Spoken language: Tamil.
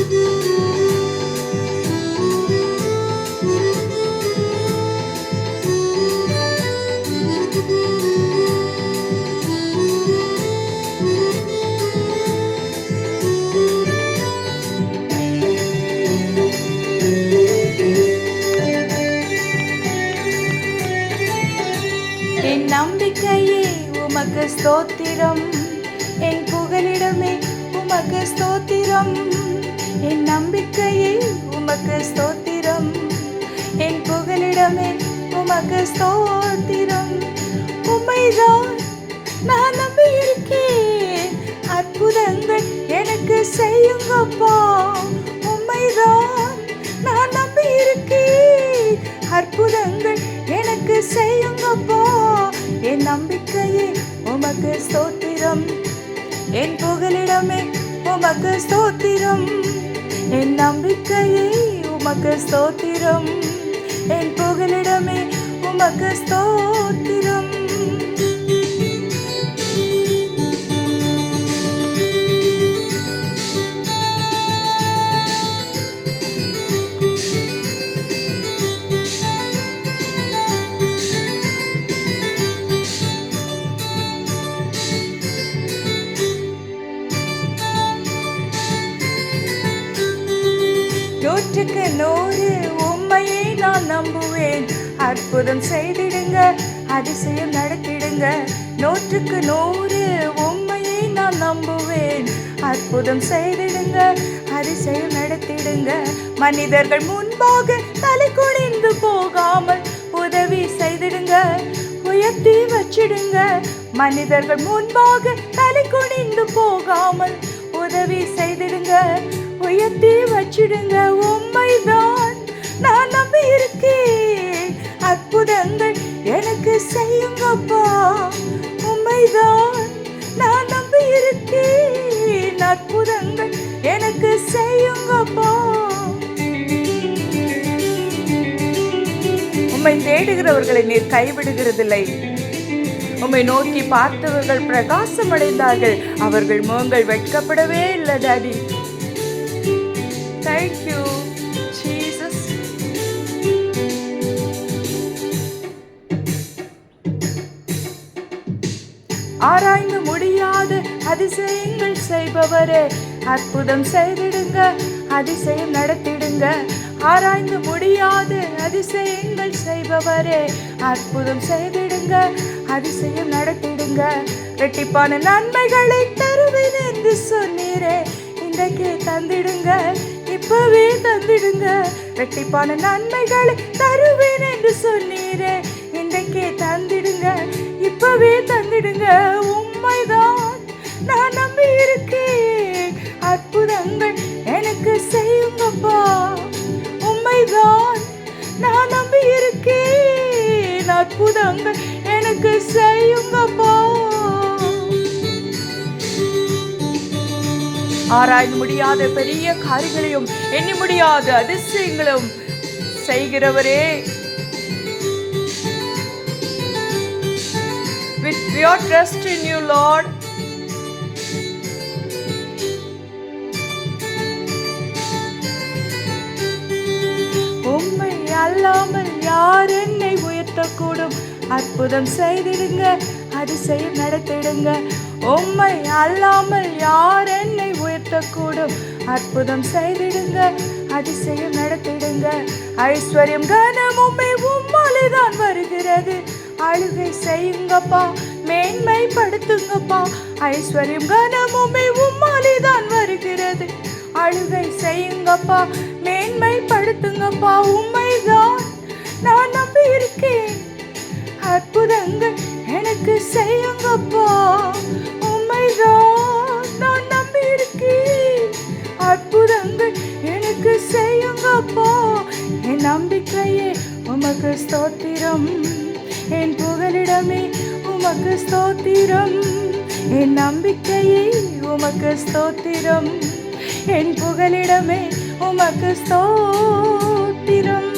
என் நம்பிக்கையே உமக்கு ஸ்தோத்திரம். என் புகலிடமே உமக்கு ஸ்தோத்திரம். என் நம்பிக்கையே உமக்கு ஸ்தோத்திரம். என் புகலிடமே உமக்கு ஸ்தோத்திரம். உம்மைதான் நான் நம்பி இருக்கேன் அற்புதங்கள் எனக்கு செய்யுங்கப்பா. உம்மைதான் நான் நம்பி இருக்கேன் அற்புதங்கள் எனக்கு செய்யுங்கப்பா. என் நம்பிக்கையே உமக்கு ஸ்தோத்திரம். என் புகலிடமே உமக்கு ஸ்தோத்திரம். என் நம்பிக்கையே உமக்கு ஸ்தோத்திரம். என் புகலிடமே உமக்கு ஸ்தோத்திரம். நூற்றுக்கு நூறு உண்மையை நான் நம்புவேன். அற்புதம் செய்திடுங்க அதிசயம் நடத்திடுங்க. நூற்றுக்கு நூறு உண்மையை நான் நம்புவேன். அற்புதம் செய்திடுங்க அதிசயம் நடத்திடுங்க. மனிதர்கள் முன்பாக தலை குனிந்து போகாமல் உதவி செய்திடுங்க உயர்த்தி வச்சிடுங்க. மனிதர்கள் முன்பாக தலை குனிந்து போகாமல் உதவி செய்திடுங்க. உயர்த்தி வச்சிடுங்க. உண்மைதான் நான் நம்பி இருக்கேன் அற்புதங்கள் எனக்கு செய்யுங்கப்பா. உண்மைதான் நான் நம்பி இருக்கேன் அற்புதங்கள் எனக்கு செய்யுங்கப்பா. உம்மை தேடுகிறவர்களை நீர் கைவிடுகிறதில்லை. உம்மை நோக்கி பார்த்தவர்கள் பிரகாசம் அடைந்தார்கள் அவர்கள் முகங்கள் வெட்கப்படவே இல்லை டாடி தேங்க்யூ ஜீசஸ் ஆராய்ந்து முடியாத அதிசயங்கள் செய்பவரே அற்புதம் செய்திடுங்க அதிசயம் நடத்திடுங்க. ஆராய்ந்து முடியாத அதிசயங்கள் செய்பவரே அற்புதம் செய்திடுங்க அதிசயம் நடத்திடுங்க. ரெட்டிப்பான நன்மைகளை தருவேன் என்று சொன்னீரே இன்றைக்கு தந்திடுங்க. இப்பவே தந்திடுங்க. ரெட்டிப்பான நன்மைகளை தருவேன் என்று சொன்னீரே. இன்றைக்கே தந்திடுங்க. இப்பவே தந்திடுங்க. உண்மைதான். நான் நம்பி இருக்கேன் அற்புதங்கள் எனக்கு செய்யுங்கப்பா. உண்மைதான். நான் நம்பி இருக்கேன் அற்புதங்கள் எனக்கு செய்யுங்கப்பா. ஆராய்ந்து முடியாத பெரிய காரியங்களையும் எண்ணி முடியாத அதிசயங்களும் செய்கிறவரே. With your trust in you lord. அல்லாமல் யார் என்னை உயர்த்தக்கூடும்? அற்புதம் செய்திடுங்க அதிசயம் நடத்திடுங்க. உம்மை அல்லாமல் யார் நடத்தக்கூடும். அற்புதம் செய்திடுங்க அதிசயம் நடத்திடுங்க. ஐஸ்வர்யம் கனம் உம்மாலே தான் வருகிறது. அழுகை செய்யுங்கப்பா மேன்மைப்படுத்துங்கப்பா. ஐஸ்வர்யம் கனம் உம்மாலே தான் வருகிறது. அழுகை செய்யுங்கப்பா மேன்மைப்படுத்துங்கப்பா. உண்மைதான் நான் நம்பி இருக்கேன் அற்புதங்கள் எனக்கு செய்யுங்கப்பா. உமக்கு ஸ்தோத்திரம். என் புகலிடமே உமக்கு ஸ்தோத்திரம். என் நம்பிக்கையே உமக்கு ஸ்தோத்திரம். என் புகலிடமே உமக்கு ஸ்தோத்திரம்.